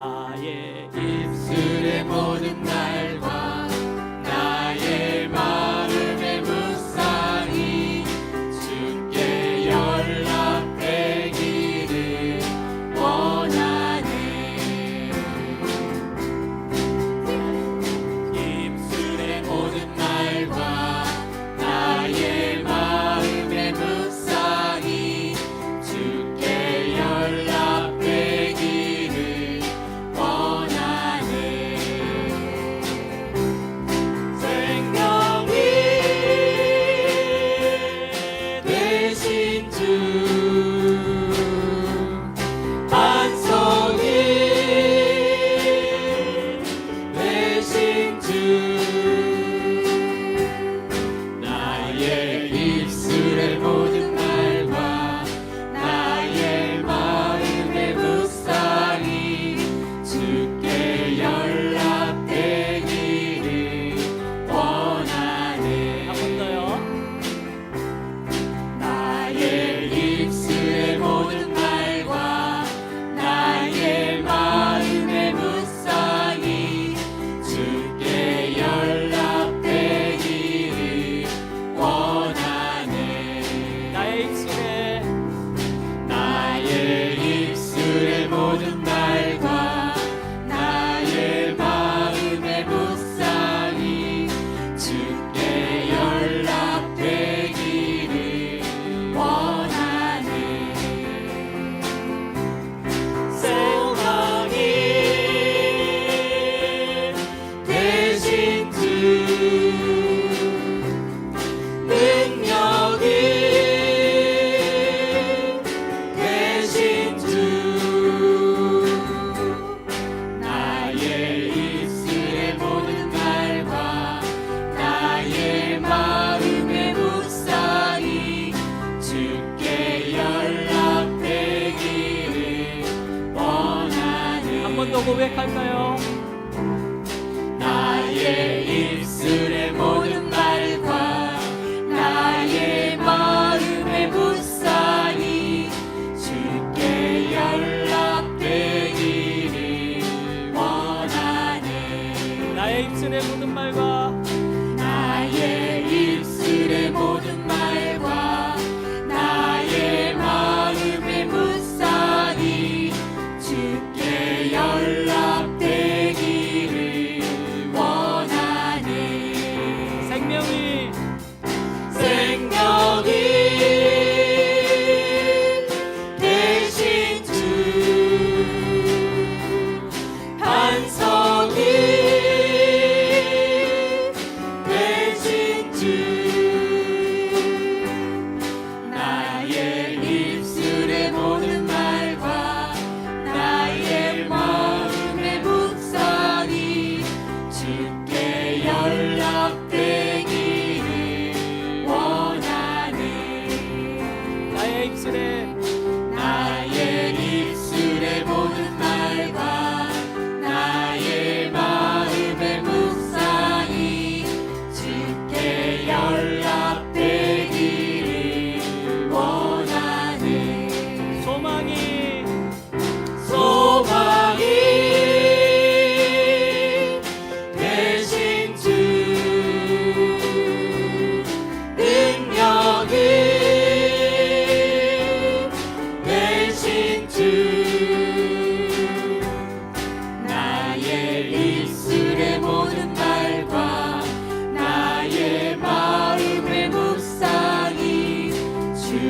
나의 입술의 모든 날 to 고백할까요? 나의 입술에 모든 말과 나의 마음의 불쌍이 주께 연락되기를 원하네 나의 입술의 모든 말과 나의 입술 you.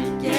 Yeah.